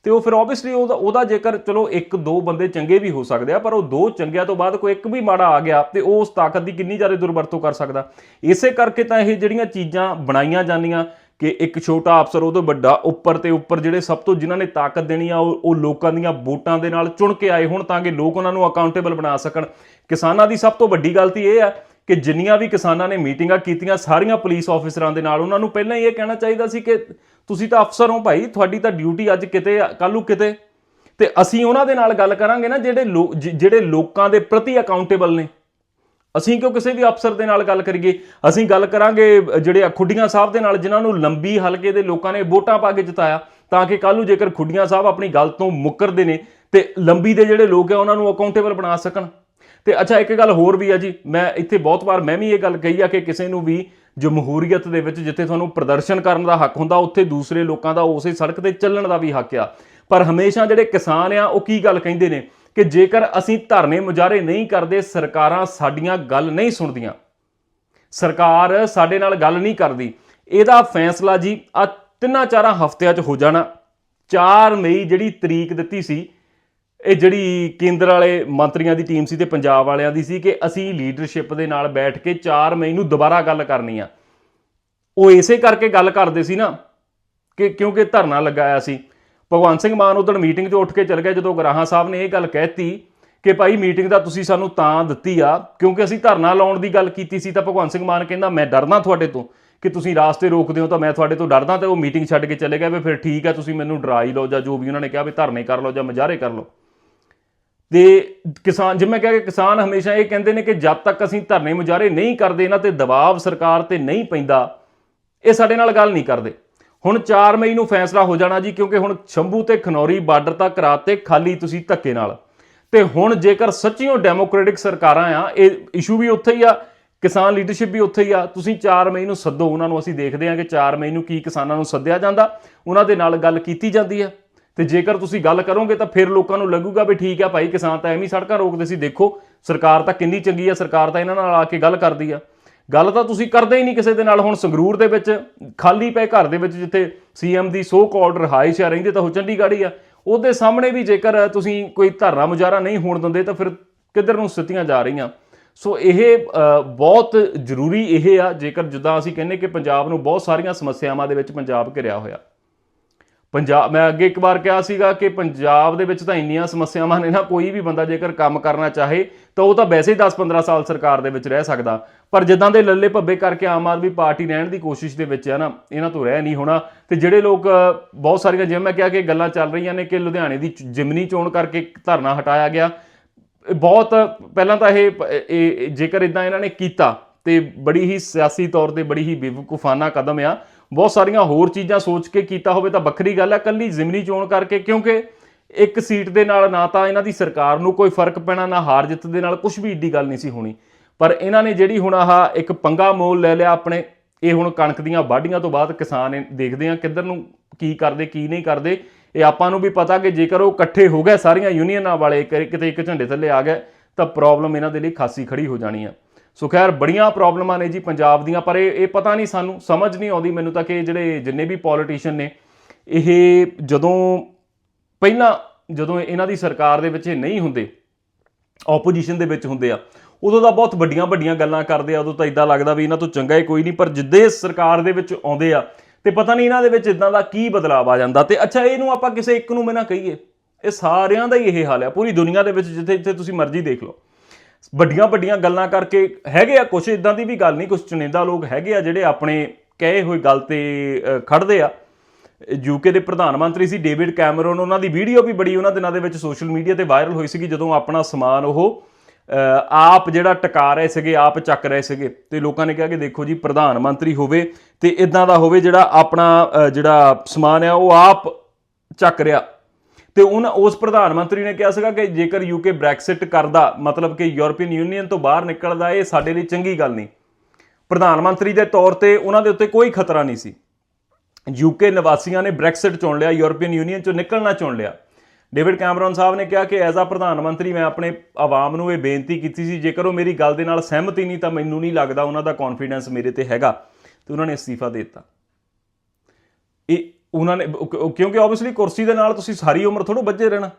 ਤੇ ਉਹ ਫਿਰ ਆਬਵੀਅਸਲੀ ਉਹਦਾ ਉਹਦਾ ਜੇਕਰ ਚਲੋ ਇੱਕ ਦੋ ਬੰਦੇ ਚੰਗੇ ਵੀ ਹੋ ਸਕਦੇ ਆ, ਪਰ ਉਹ ਦੋ ਚੰਗਿਆਂ ਤੋਂ ਬਾਅਦ ਕੋਈ ਇੱਕ ਵੀ ਮਾੜਾ ਆ ਗਿਆ, ਤੇ ਉਹ ਉਸ ਤਾਕਤ ਦੀ ਕਿੰਨੀ ਜ਼ਿਆਦਾ ਦੁਰਵਰਤੋਂ ਕਰ ਸਕਦਾ। ਇਸੇ ਕਰਕੇ ਤਾਂ ਇਹ ਜਿਹੜੀਆਂ ਚੀਜ਼ਾਂ ਬਣਾਈਆਂ ਜਾਂਦੀਆਂ, ਕਿ ਇੱਕ ਛੋਟਾ ਅਫਸਰ ਉਹ ਤੋਂ ਵੱਡਾ ਉੱਪਰ ਤੇ ਉੱਪਰ ਜਿਹੜੇ ਸਭ ਤੋਂ ਜਿਨ੍ਹਾਂ ਨੇ ਤਾਕਤ ਦੇਣੀ ਆ, ਉਹ ਉਹ ਲੋਕਾਂ ਦੀਆਂ ਵੋਟਾਂ ਦੇ ਨਾਲ ਚੁਣ ਕੇ ਆਏ ਹੁਣ ਤਾਂ ਕਿ ਲੋਕ ਉਹਨਾਂ ਨੂੰ ਅਕਾਊਂਟੇਬਲ ਬਣਾ ਸਕਣ। ਕਿਸਾਨਾਂ ਦੀ ਸਭ ਤੋਂ ਵੱਡੀ ਗਲਤੀ ਇਹ ਆ ਕਿ ਜਿੰਨੀਆਂ ਵੀ ਕਿਸਾਨਾਂ ਨੇ ਮੀਟਿੰਗਾਂ ਕੀਤੀਆਂ ਸਾਰੀਆਂ ਪੁਲਿਸ ਆਫੀਸਰਾਂ ਦੇ ਨਾਲ, ਉਹਨਾਂ ਨੂੰ ਪਹਿਲਾਂ ਹੀ ਇਹ ਕਹਿਣਾ ਚਾਹੀਦਾ ਸੀ ਕਿ ਤੁਸੀਂ ਤਾਂ ਅਫਸਰ ਹੋ ਭਾਈ, ਤੁਹਾਡੀ ਤਾਂ ਡਿਊਟੀ ਅੱਜ ਕਿਤੇ ਕੱਲ੍ਹ ਨੂੰ ਕਿਤੇ। ਤੇ ਅਸੀਂ ਉਹਨਾਂ ਦੇ ਨਾਲ ਗੱਲ ਕਰਾਂਗੇ ਨਾ ਜਿਹੜੇ ਲੋ- ਜਿਹੜੇ ਲੋਕਾਂ ਦੇ ਪ੍ਰਤੀ ਅਕਾਊਂਟੇਬਲ ਨੇ। ਅਸੀਂ ਕਿਉਂ ਕਿਸੇ ਵੀ ਅਫਸਰ ਦੇ ਨਾਲ ਗੱਲ ਕਰੀਏ? ਅਸੀਂ ਗੱਲ ਕਰਾਂਗੇ ਜਿਹੜੇ ਖੁੱਡੀਆਂ ਸਾਹਿਬ ਦੇ ਨਾਲ, ਜਿਨ੍ਹਾਂ ਨੂੰ ਲੰਬੀ ਹਲਕੇ ਦੇ ਲੋਕਾਂ ਨੇ ਵੋਟਾਂ ਪਾ ਕੇ ਜਿਤਾਇਆ, ਤਾਂ ਕਿ ਕੱਲ ਨੂੰ ਜੇਕਰ ਖੁੱਡੀਆਂ ਸਾਹਿਬ ਆਪਣੀ ਗੱਲ ਤੋਂ ਮੁੱਕਰਦੇ ਨੇ ਤੇ ਲੰਬੀ ਦੇ ਜਿਹੜੇ ਲੋਕ ਆ, ਉਹਨਾਂ ਨੂੰ ਅਕਾਊਂਟੇਬਲ ਬਣਾ ਸਕਣ। ਤੇ ਅੱਛਾ, ਇੱਕ ਗੱਲ ਹੋਰ ਵੀ ਆ ਜੀ, ਮੈਂ ਇੱਥੇ ਬਹੁਤ ਵਾਰ ਮੈਂ ਵੀ ਇਹ ਗੱਲ ਕਹੀ ਆ ਕਿ ਕਿਸੇ ਨੂੰ ਵੀ ਜਮਹੂਰੀਅਤ ਦੇ ਵਿੱਚ ਜਿੱਥੇ ਤੁਹਾਨੂੰ ਪ੍ਰਦਰਸ਼ਨ ਕਰਨ ਦਾ ਹੱਕ ਹੁੰਦਾ, ਉੱਥੇ ਦੂਸਰੇ ਲੋਕਾਂ ਦਾ ਉਸੇ ਸੜਕ ਤੇ ਚੱਲਣ ਦਾ ਵੀ ਹੱਕ ਆ। ਪਰ ਹਮੇਸ਼ਾ ਜਿਹੜੇ ਕਿਸਾਨ ਆ, ਉਹ ਕੀ ਗੱਲ ਕਹਿੰਦੇ ਨੇ? ਕਿ ਜੇਕਰ ਅਸੀਂ ਧਰਨੇ ਮੁਜ਼ਾਹਰੇ ਨਹੀਂ ਕਰਦੇ, ਸਰਕਾਰਾਂ ਸਾਡੀਆਂ ਗੱਲ ਨਹੀਂ ਸੁਣਦੀਆਂ। ਸਰਕਾਰ ਸਾਡੇ ਨਾਲ ਗੱਲ ਨਹੀਂ ਕਰਦੀ। ਇਹਦਾ ਫੈਸਲਾ ਜੀ ਆ ਤਿੰਨਾਂ ਚਾਰਾਂ ਹਫ਼ਤਿਆਂ 'ਚ ਹੋ ਜਾਣਾ। 4 ਮਈ ਜਿਹੜੀ ਤਰੀਕ ਦਿੱਤੀ ਸੀ ਇਹ ਜਿਹੜੀ ਕੇਂਦਰ ਵਾਲੇ ਮੰਤਰੀਆਂ ਦੀ ਟੀਮ ਸੀ ਤੇ ਪੰਜਾਬ ਵਾਲਿਆਂ ਦੀ ਸੀ ਕਿ ਅਸੀਂ ਲੀਡਰਸ਼ਿਪ ਦੇ ਨਾਲ ਬੈਠ ਕੇ 4 ਮਈ ਨੂੰ ਦੁਬਾਰਾ ਗੱਲ ਕਰਨੀ ਆ। ਉਹ ਇਸੇ ਕਰਕੇ ਗੱਲ ਕਰਦੇ ਸੀ ਨਾ ਕਿ ਕਿਉਂਕਿ ਧਰਨਾ ਲਗਾਇਆ ਸੀ। ਭਗਵੰਤ ਸਿੰਘ ਮਾਨ ਉਦੋਂ ਮੀਟਿੰਗ 'ਚ ਉੱਠ ਕੇ ਚਲ ਗਿਆ ਜਦੋਂ ਗਰਾਹਾਂ ਸਾਹਿਬ ਨੇ ਇਹ ਗੱਲ ਕਹਿਤੀ ਕਿ ਭਾਈ ਮੀਟਿੰਗ ਦਾ ਤੁਸੀਂ ਸਾਨੂੰ ਤਾਂ ਦਿੱਤੀ ਆ, ਕਿਉਂਕਿ ਅਸੀਂ ਧਰਨਾ ਲਾਉਣ ਦੀ ਗੱਲ ਕੀਤੀ ਸੀ ਤਾਂ ਭਗਵੰਤ ਸਿੰਘ ਮਾਨ ਕਹਿੰਦਾ, ਮੈਂ ਡਰਦਾ ਤੁਹਾਡੇ ਤੋਂ ਕਿ ਤੁਸੀਂ ਰਾਸਤੇ ਰੋਕਦੇ ਹੋ ਤਾਂ ਮੈਂ ਤੁਹਾਡੇ ਤੋਂ ਡਰਦਾ ਤੇ ਉਹ ਮੀਟਿੰਗ ਛੱਡ ਕੇ ਚਲੇ ਗਿਆ ਵੀ ਫਿਰ ਠੀਕ ਆ, ਤੁਸੀਂ ਮੈਨੂੰ ਡਰਾ ਹੀ ਲਓ ਜਾਂ ਜੋ ਵੀ ਉਹਨਾਂ ਨੇ ਕਿਹਾ ਵੀ ਧਰਨੇ ਕਰ ਲਓ ਜਾਂ ਮੁਜ਼ਾਹਰੇ ਕਰ ਲਓ। ਤੇ ਕਿਸਾਨ, ਜਿਵੇਂ ਕਿਹਾ ਕਿ ਕਿਸਾਨ ਹਮੇਸ਼ਾ ਇਹ ਕਹਿੰਦੇ ਨੇ ਕਿ ਜਦ ਤੱਕ ਅਸੀਂ ਧਰਨੇ ਮੁਜ਼ਾਹਰੇ ਨਹੀਂ ਕਰਦੇ, ਇਹਨਾਂ ਤੇ ਦਬਾਅ ਸਰਕਾਰ ਤੇ ਨਹੀਂ ਪੈਂਦਾ, ਇਹ ਸਾਡੇ ਨਾਲ ਗੱਲ ਨਹੀਂ ਕਰਦੇ। ਹੁਣ 4 ਮਈ ਨੂੰ ਫੈਸਲਾ ਹੋ ਜਾਣਾ ਜੀ, ਕਿਉਂਕਿ ਹੁਣ ਸ਼ੰਭੂ ਤੇ ਖਨੌਰੀ ਬਾਰਡਰ ਤੱਕ ਕਰਾਤੇ ਖਾਲੀ ਤੁਸੀਂ ਧੱਕੇ ਨਾਲ। ਤੇ ਹੁਣ ਜੇਕਰ ਸੱਚੀਓ ਡੈਮੋਕ੍ਰੈਟਿਕ ਸਰਕਾਰਾਂ ਆ, ਇਹ ਇਸ਼ੂ ਵੀ ਉੱਥੇ ਹੀ ਆ, ਕਿਸਾਨ ਲੀਡਰਸ਼ਿਪ ਵੀ ਉੱਥੇ ਹੀ ਆ, ਤੁਸੀਂ 4 ਮਈ ਨੂੰ ਸੱਦੋ, ਉਹਨਾਂ ਨੂੰ ਅਸੀਂ ਦੇਖਦੇ ਹਾਂ ਕਿ 4 ਮਈ ਨੂੰ ਕੀ ਕਿਸਾਨਾਂ ਨੂੰ ਸੱਦਿਆ ਜਾਂਦਾ, ਉਹਨਾਂ ਦੇ ਨਾਲ ਗੱਲ ਕੀਤੀ ਜਾਂਦੀ ਹੈ। ਤੇ ਜੇਕਰ ਤੁਸੀਂ ਗੱਲ ਕਰੋਗੇ ਤਾਂ ਫਿਰ ਲੋਕਾਂ ਨੂੰ ਲੱਗੂਗਾ ਵੀ ਠੀਕ ਆ ਭਾਈ ਕਿਸਾਨ ਤਾਂ ਐਵੇਂ ਹੀ ਸੜਕਾਂ ਰੋਕਦੇ ਸੀ। ਦੇਖੋ, ਸਰਕਾਰ ਤਾਂ ਕਿੰਨੀ ਚੰਗੀ ਆ, ਸਰਕਾਰ ਤਾਂ ਇਹਨਾਂ ਨਾਲ ਆ ਕੇ ਗੱਲ ਕਰਦੀ ਆ। ਗੱਲ ਤਾਂ ਤੁਸੀਂ ਕਰਦੇ ਹੀ ਨਹੀਂ ਕਿਸੇ ਦੇ ਨਾਲ। ਹੁਣ ਸੰਗਰੂਰ ਦੇ ਵਿੱਚ, ਖਾਲੀ ਪਏ ਘਰ ਦੇ ਵਿੱਚ ਜਿੱਥੇ ਸੀਐਮ ਦੀ ਸੋ ਕਾਲਡ ਰਹਾਇਸ਼ ਆ, ਰਹਿੰਦੇ ਤਾਂ ਉਹ ਚੰਡੀਗੜ੍ਹ ਹੀ ਆ। ਉਹਦੇ ਸਾਹਮਣੇ ਵੀ ਜੇਕਰ ਤੁਸੀਂ ਕੋਈ ਧਰਨਾ ਮੁਜ਼ਾਹਰਾ ਨਹੀਂ ਹੋਣ ਦਿੰਦੇ ਤਾਂ ਫਿਰ ਕਿੱਧਰ ਨੂੰ ਸਥਿਤੀਆਂ ਜਾ ਰਹੀਆਂ? ਸੋ ਇਹ ਬਹੁਤ ਜ਼ਰੂਰੀ ਇਹ ਆ, ਜੇਕਰ ਜਿੱਦਾਂ ਅਸੀਂ ਕਹਿੰਨੇ ਕਿ ਪੰਜਾਬ ਨੂੰ ਬਹੁਤ ਸਾਰੀਆਂ ਸਮੱਸਿਆਵਾਂ ਦੇ ਵਿੱਚ ਪੰਜਾਬ ਘਿਰਿਆ ਹੋਇਆ। ਪੰਜਾਬ, ਮੈਂ ਅੱਗੇ ਇੱਕ ਵਾਰ ਕਿਹਾ ਸੀਗਾ ਕਿ ਪੰਜਾਬ ਦੇ ਵਿੱਚ ਤਾਂ ਇੰਨੀਆਂ ਸਮੱਸਿਆਵਾਂ ਨੇ ਨਾ, ਕੋਈ ਵੀ ਬੰਦਾ ਜੇਕਰ ਕੰਮ ਕਰਨਾ ਚਾਹੇ, ਤਾਂ ਉਹ ਤਾਂ ਵੈਸੇ ਹੀ 10-15 ਸਾਲ ਸਰਕਾਰ ਦੇ ਵਿੱਚ ਰਹਿ ਸਕਦਾ। ਪਰ ਜਿੱਦਾਂ ਦੇ ਲੱਲੇ ਭੱਬੇ ਕਰਕੇ ਆਮ ਆਦਮੀ ਪਾਰਟੀ ਰਹਿਣ ਦੀ ਕੋਸ਼ਿਸ਼ ਦੇ ਵਿੱਚ ਹੈ ਨਾ, ਇਹਨਾਂ ਤੋਂ ਰਹਿ ਨਹੀਂ ਹੋਣਾ। ਤੇ ਜਿਹੜੇ ਲੋਕ, ਬਹੁਤ ਸਾਰੀਆਂ, ਜਿਵੇਂ ਮੈਂ ਕਿਹਾ ਕਿ ਗੱਲਾਂ ਚੱਲ ਰਹੀਆਂ ਨੇ ਕਿ ਲੁਧਿਆਣੇ ਦੀ ਜਿਮਨੀ ਚੋਣ ਕਰਕੇ ਧਰਨਾ ਹਟਾਇਆ ਗਿਆ। ਬਹੁਤ, ਪਹਿਲਾਂ ਤਾਂ ਇਹ ਇਹ ਜੇਕਰ ਇਦਾਂ ਇਹਨਾਂ ਨੇ ਕੀਤਾ, ਤੇ ਬੜੀ ਹੀ ਸਿਆਸੀ ਤੌਰ ਤੇ ਬੜੀ ਹੀ ਬੇਵਕੂਫਾਨਾ ਕਦਮ ਆ। ਬਹੁਤ ਸਾਰੀਆਂ ਹੋਰ ਚੀਜ਼ਾਂ ਸੋਚ ਕੇ ਕੀਤਾ ਹੋਵੇ ਤਾਂ ਵੱਖਰੀ ਗੱਲ ਆ ਕੱਲੀ ਜ਼ਿਮਨੀ ਚੋਣ ਕਰਕੇ, ਕਿਉਂਕਿ ਇੱਕ ਸੀਟ ਦੇ ਨਾਲ ਨਾ ਤਾਂ ਇਹਨਾਂ ਦੀ ਸਰਕਾਰ ਨੂੰ ਕੋਈ ਫ਼ਰਕ ਪੈਣਾ, ਨਾ ਹਾਰ ਜਿੱਤ ਦੇ ਨਾਲ ਕੁਝ ਵੀ ਏਡੀ ਗੱਲ ਨਹੀਂ ਸੀ ਹੋਣੀ। ਪਰ ਇਹਨਾਂ ਨੇ ਜਿਹੜੀ ਹੁਣ ਆਹ ਇੱਕ ਪੰਗਾ ਮੋਲ ਲੈ ਲਿਆ ਆਪਣੇ, ਇਹ ਹੁਣ ਕਣਕ ਦੀਆਂ ਵਾਢੀਆਂ ਤੋਂ ਬਾਅਦ ਕਿਸਾਨ ਦੇਖਦੇ ਆ ਕਿੱਧਰ ਨੂੰ ਕੀ ਕਰਦੇ, ਕੀ ਨਹੀਂ ਕਰਦੇ। ਇਹ ਆਪਾਂ ਨੂੰ ਵੀ ਪਤਾ ਕਿ ਜੇਕਰ ਉਹ ਇਕੱਠੇ ਹੋ ਗਏ, ਸਾਰੀਆਂ ਯੂਨੀਅਨਾਂ ਵਾਲੇ ਕਿਤੇ ਇੱਕ ਝੰਡੇ ਥੱਲੇ ਆ ਗਏ, ਤਾਂ ਪ੍ਰੋਬਲਮ ਇਹਨਾਂ ਦੇ ਲਈ ਖਾਸੀ ਖੜੀ ਹੋ ਜਾਣੀ ਆ। ਸੋ ਖੈਰ, ਬੜੀਆਂ ਪ੍ਰੋਬਲਮਾਂ ਨੇ ਜੀ ਪੰਜਾਬ ਦੀਆਂ, ਪਰ ਇਹ ਇਹ ਪਤਾ ਨਹੀਂ ਸਾਨੂੰ, ਸਮਝ ਨਹੀਂ ਆਉਂਦੀ। ਮੈਨੂੰ ਤਾਂ ਕਿ ਜਿਹੜੇ ਜਿੰਨੇ ਵੀ ਪੋਲੀਟੀਸ਼ੀਅਨ ਨੇ, ਇਹ ਜਦੋਂ ਪਹਿਲਾਂ ਜਦੋਂ ਇਹਨਾਂ ਦੀ ਸਰਕਾਰ ਦੇ ਵਿੱਚ ਇਹ ਨਹੀਂ ਹੁੰਦੇ ਆਪੋਜੀਸ਼ਨ ਦੇ ਵਿੱਚ ਹੁੰਦੇ ਆ, ਉਦੋਂ ਤਾਂ ਬਹੁਤ ਵੱਡੀਆਂ ਵੱਡੀਆਂ ਗੱਲਾਂ ਕਰਦੇ ਆ, ਉਦੋਂ ਤਾਂ ਇਦਾਂ ਲੱਗਦਾ ਵੀ ਇਹਨਾਂ ਤੋਂ ਚੰਗਾ ਹੀ ਕੋਈ ਨਹੀਂ, ਪਰ ਜਿੱਦੇ ਸਰਕਾਰ ਦੇ ਵਿੱਚ ਆਉਂਦੇ ਆ, ਤੇ ਪਤਾ ਨਹੀਂ ਇਹਨਾਂ ਦੇ ਵਿੱਚ ਇਦਾਂ ਦਾ ਕੀ ਬਦਲਾਅ ਆ ਜਾਂਦਾ। ਤੇ ਅੱਛਾ, ਇਹਨੂੰ ਆਪਾਂ ਕਿਸੇ ਇੱਕ ਨੂੰ ਮੈਂ ਨਾ ਕਹੀਏ, ਇਹ ਸਾਰਿਆਂ ਦਾ ਹੀ ਇਹ ਹਾਲ ਆ, ਪੂਰੀ ਦੁਨੀਆ ਦੇ ਵਿੱਚ ਜਿੱਥੇ ਜਿੱਥੇ ਤੁਸੀਂ ਮਰਜ਼ੀ ਦੇਖ ਲਓ। ਵੱਡੀਆਂ ਵੱਡੀਆਂ ਗੱਲਾਂ ਕਰਕੇ ਹੈਗੇ ਆ ਕੁਛ ਇਦਾਂ ਦੀ ਵੀ ਗੱਲ ਨਹੀਂ ਕੁਛ ਚੁਣਿੰਦਾ ਲੋਕ ਹੈਗੇ ਆ ਜਿਹੜੇ ਆਪਣੇ ਕਹੇ ਹੋਏ ਗੱਲ ਤੇ ਅ, ਖੜਦੇ ਆ। ਯੂਕੇ ਦੇ ਪ੍ਰਧਾਨ ਮੰਤਰੀ ਸੀ ਡੇਵਿਡ ਕੈਮਰਨ ਉਹਨਾਂ ਦੀ ਵੀਡੀਓ ਵੀ ਬੜੀ ਉਹਨਾਂ ਦਿਨਾਂ ਦੇ ਵਿੱਚ ਸੋਸ਼ਲ ਮੀਡੀਆ ਤੇ ਵਾਇਰਲ ਹੋਈ ਸੀਗੀ ਜਦੋਂ ਆਪਣਾ ਸਮਾਨ ਉਹ ਆਪ ਜਿਹੜਾ ਟਕਾ ਰਹੇ ਸੀਗੇ ਆਪ ਚੱਕ ਰਹੇ ਸੀਗੇ। ਤੇ ਲੋਕਾਂ ਨੇ ਕਿਹਾ ਕਿ ਦੇਖੋ ਜੀ ਪ੍ਰਧਾਨ ਮੰਤਰੀ ਹੋਵੇ ਤੇ ਇਦਾਂ ਦਾ ਹੋਵੇ ਜਿਹੜਾ ਆਪਣਾ ਜਿਹੜਾ ਸਮਾਨ ਆ ਉਹ ਆਪ ਚੱਕ ਰਿਹਾ। ਤੇ ਉਹਨਾਂ ਉਸ ਪ੍ਰਧਾਨ ਮੰਤਰੀ ਨੇ ਕਿਹਾ ਸੀਗਾ ਕਿ ਜੇਕਰ ਯੂਕੇ ਬ੍ਰੈਕਸਿਟ ਕਰਦਾ, ਮਤਲਬ ਕਿ ਯੂਰਪੀਅਨ ਯੂਨੀਅਨ ਤੋਂ ਬਾਹਰ ਨਿਕਲਦਾ, ਇਹ ਸਾਡੇ ਲਈ ਚੰਗੀ ਗੱਲ ਨਹੀਂ। ਪ੍ਰਧਾਨ ਮੰਤਰੀ ਦੇ ਤੌਰ ਤੇ ਉਹਨਾਂ ਦੇ ਉੱਤੇ ਕੋਈ ਖਤਰਾ ਨਹੀਂ ਸੀ। ਯੂਕੇ ਨਿਵਾਸੀਆਂ ਨੇ ਬ੍ਰੈਕਸਿਟ ਚੁਣ ਲਿਆ ਯੂਰਪੀਅਨ ਯੂਨੀਅਨ ਚੋਂ ਨਿਕਲਣਾ ਚੁਣ ਲਿਆ। ਡੇਵਿਡ ਕੈਮਰਨ ਸਾਹਿਬ ਨੇ ਕਿਹਾ ਕਿ ਐਜ਼ ਆ ਪ੍ਰਧਾਨ ਮੰਤਰੀ ਮੈਂ ਆਪਣੇ ਆਵਾਮ ਨੂੰ ਇਹ ਬੇਨਤੀ ਕੀਤੀ ਸੀ, ਜੇਕਰ ਉਹ ਮੇਰੀ ਗੱਲ ਦੇ ਨਾਲ ਸਹਿਮਤ ਹੀ ਨਹੀਂ, ਤਾਂ ਮੈਨੂੰ ਨਹੀਂ ਲੱਗਦਾ ਉਹਨਾਂ ਦਾ ਕੌਨਫੀਡੈਂਸ ਮੇਰੇ ਤੇ ਹੈਗਾ। ਤੇ ਉਹਨਾਂ ਨੇ ਅਸਤੀਫਾ ਦੇ ਦਿੱਤਾ। ਇਹ ਉਹਨਾਂ ਨੇ ਕਿਉਂਕਿ ਆਬਵੀਅਸਲੀ ਕੁਰਸੀ ਦੇ ਨਾਲ ਤੁਸੀਂ ਸਾਰੀ ਉਮਰ ਥੋੜੋ ਬੱਝੇ ਰਹਿਣਾ।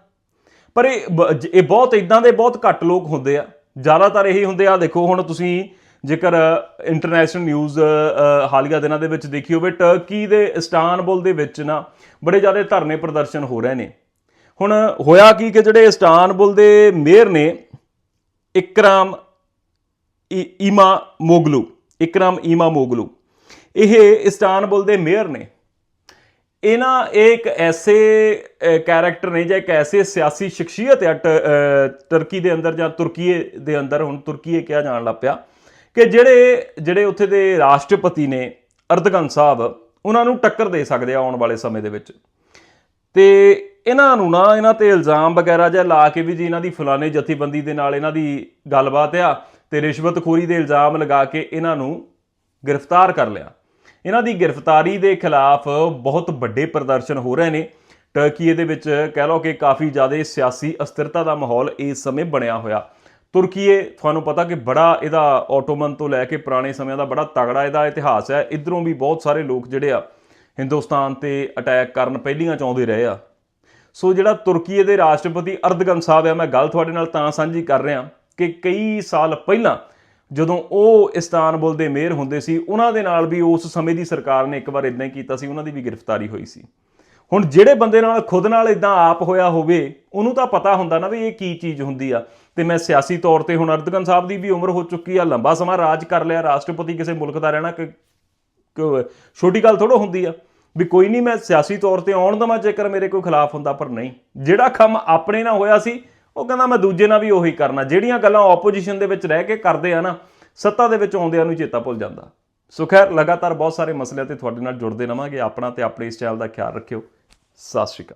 ਪਰ ਇਹ ਬ- ਜ- ਇਹ ਬਹੁਤ ਇਦਾਂ ਦੇ ਬਹੁਤ ਘੱਟ ਲੋਕ ਹੁੰਦੇ ਆ। ਜ਼ਿਆਦਾਤਰ ਇਹੀ ਹੁੰਦੇ ਆ, ਦੇਖੋ ਹੁਣ ਤੁਸੀਂ ਜੇਕਰ ਇੰਟਰਨੈਸ਼ਨਲ ਨਿਊਜ਼ ਹਾਲੀਆ ਦਿਨਾਂ ਦੇ ਵਿੱਚ ਦੇਖੀ ਹੋਵੇ ਟਰਕੀ ਦੇ ਇਸਤਾਨਬੁਲ ਦੇ ਵਿੱਚ ਨਾ ਬੜੇ ਜ਼ਿਆਦਾ ਧਰਨੇ ਪ੍ਰਦਰਸ਼ਨ ਹੋ ਰਹੇ ਨੇ। ਹੁਣ ਹੋਇਆ ਕੀ ਕਿ ਜਿਹੜੇ ਇਸਤਾਨਬੁਲ ਦੇ ਮੇਅਰ ਨੇ, ਇਕਰਾਮ ਈ- ਈਮਾ ਮੋਗਲੂ, ਇਕਰਾਮ ਈਮਾ ਮੋਗਲੂ, ਇਹ ਇਸਤਾਨਬੁਲ ਦੇ ਮੇਅਰ ਨੇ। ਇਹ ਨਾ, ਇਹ ਇੱਕ ਐਸੇ ਕੈਰੈਕਟਰ ਨੇ ਜਾਂ ਇੱਕ ਐਸੇ ਸਿਆਸੀ ਸ਼ਖਸੀਅਤ ਹੈ, ਟ- ਦੇ ਅੰਦਰ ਜਾਂ ਤੁਰਕੀਏ ਦੇ ਅੰਦਰ, ਹੁਣ ਤੁਰਕੀਏ ਕਿਹਾ ਜਾਣ ਲੱਗ ਪਿਆ, ਕਿ ਜਿਹੜੇ ਜਿਹੜੇ ਉੱਥੇ ਦੇ ਰਾਸ਼ਟਰਪਤੀ ਨੇ, ਅਰਦਗਨ ਸਾਹਿਬ, ਉਹਨਾਂ ਨੂੰ ਟੱਕਰ ਦੇ ਸਕਦੇ ਆ ਆਉਣ ਵਾਲੇ ਸਮੇਂ ਦੇ ਵਿੱਚ। ਤੇ ਇਹਨਾਂ ਨੂੰ ਨਾ, ਇਹਨਾਂ ਤੇ ਇਲਜ਼ਾਮ ਵਗੈਰਾ ਜਿਹਾ ਲਾ ਕੇ ਵੀ ਜੀ ਇਹਨਾਂ ਦੀ ਫਲਾਣੇ ਜਥੇਬੰਦੀ ਦੇ ਨਾਲ ਇਹਨਾਂ ਦੀ ਗੱਲਬਾਤ ਆ, ਤੇ ਰਿਸ਼ਵਤਖੋਰੀ ਦੇ ਇਲਜ਼ਾਮ ਲਗਾ ਕੇ ਇਹਨਾਂ ਨੂੰ ਗ੍ਰਿਫਤਾਰ ਕਰ ਲਿਆ। ਇਹਨਾਂ ਦੀ ਗ੍ਰਿਫਤਾਰੀ ਦੇ ਖਿਲਾਫ ਬਹੁਤ ਵੱਡੇ ਪ੍ਰਦਰਸ਼ਨ ਹੋ ਰਹੇ ਨੇ। ਟਰਕੀ ਦੇ ਵਿੱਚ ਕਹਿ ਲਓ ਕਿ ਕਾਫੀ ਜ਼ਿਆਦਾ ਸਿਆਸੀ ਅਸਥਿਰਤਾ ਦਾ ਮਾਹੌਲ ਇਸ ਸਮੇਂ ਬਣਿਆ ਹੋਇਆ। ਤੁਰਕੀਏ ਤੁਹਾਨੂੰ ਪਤਾ ਕਿ ਬੜਾ ਇਹਦਾ ਆਟੋਮਨ ਤੋਂ ਲੈ ਕੇ ਪੁਰਾਣੇ ਸਮਿਆਂ ਦਾ ਬੜਾ ਤਗੜਾ ਇਹਦਾ ਇਤਿਹਾਸ ਹੈ। ਇਧਰੋਂ ਵੀ ਬਹੁਤ ਸਾਰੇ ਲੋਕ ਜਿਹੜੇ ਆ ਹਿੰਦੁਸਤਾਨ ਤੇ ਅਟੈਕ ਕਰਨ ਪਹਿਲੀਆਂ ਚਾਹੁੰਦੇ ਰਹੇ ਆ। ਸੋ ਜਿਹੜਾ ਤੁਰਕੀਏ ਦੇ ਰਾਸ਼ਟਰਪਤੀ ਅਰਦਗਨ ਸਾਹਿਬ ਆ ਮੈਂ ਗੱਲ ਤੁਹਾਡੇ ਨਾਲ ਤਾਂ ਸਾਂਝੀ ਕਰ ਰਿਹਾ ਕਿ ਕਈ ਸਾਲ ਪਹਿਲਾਂ ਜਦੋਂ ਉਹ ਇਸਤਾਨਬੁਲ ਦੇ ਮੇਅਰ ਹੁੰਦੇ ਸੀ, ਉਹਨਾਂ ਦੇ ਨਾਲ ਵੀ ਉਸ ਸਮੇਂ ਦੀ ਸਰਕਾਰ ਨੇ ਇੱਕ ਵਾਰ ਇਦਾਂ ਹੀ ਕੀਤਾ ਸੀ, ਉਹਨਾਂ ਦੀ ਵੀ ਗ੍ਰਿਫਤਾਰੀ ਹੋਈ ਸੀ। ਹੁਣ ਜਿਹੜੇ ਬੰਦੇ ਨਾਲ ਖੁਦ ਨਾਲ ਇਦਾਂ ਆਪ ਹੋਇਆ ਹੋਵੇ, ਉਹਨੂੰ ਤਾਂ ਪਤਾ ਹੁੰਦਾ ਨਾ ਵੀ ਇਹ ਕੀ ਚੀਜ਼ ਹੁੰਦੀ ਆ। ਤੇ ਮੈਂ ਸਿਆਸੀ ਤੌਰ ਤੇ ਹੁਣ ਅਰਦਗਨ ਸਾਹਿਬ ਦੀ ਵੀ ਉਮਰ ਹੋ ਚੁੱਕੀ ਆ, ਲੰਬਾ ਸਮਾਂ ਰਾਜ ਕਰ ਲਿਆ, ਰਾਸ਼ਟਰਪਤੀ ਕਿਸੇ ਮੁਲਕ ਦਾ ਰਹਿਣਾ ਕਿ ਛੋਟੀ ਗੱਲ ਥੋੜੋ ਹੁੰਦੀ ਆ ਵੀ ਕੋਈ ਨਹੀਂ ਮੈਂ ਸਿਆਸੀ ਤੌਰ ਤੇ ਆਉਣ ਦਵਾਂ ਜੇਕਰ ਮੇਰੇ ਕੋਈ ਖਿਲਾਫ ਹੁੰਦਾ, ਪਰ ਨਹੀਂ। ਜਿਹੜਾ ਕੰਮ ਆਪਣੇ ਨਾਲ ਹੋਇਆ ਸੀ ਉਹ ਕਹਿੰਦਾ ਮੈਂ ਦੂਜੇ ਨਾਲ ਵੀ ਉਹੀ ਕਰਨਾ, ਜਿਹੜੀਆਂ ਗੱਲਾਂ ਆਪੋਜੀਸ਼ਨ ਦੇ ਵਿੱਚ ਰਹਿ ਕੇ ਕਰਦੇ ਆ ਨਾ, ਸੱਤਾ ਦੇ ਵਿੱਚ ਆਉਂਦਿਆਂ ਨੂੰ ਚੇਤਾ ਭੁੱਲ ਜਾਂਦਾ। ਸੋ ਖੈਰ, ਲਗਾਤਾਰ ਬਹੁਤ ਸਾਰੇ ਮਸਲਿਆਂ ਤੇ ਤੁਹਾਡੇ ਨਾਲ ਜੁੜਦੇ ਰਵਾਂਗੇ, ਆਪਣਾ ਤੇ ਆਪਣੇ ਇਸ ਚੈਨਲ ਦਾ ਖਿਆਲ ਰੱਖਿਓ। ਸਤਿ ਸ਼੍ਰੀ ਅਕਾਲ।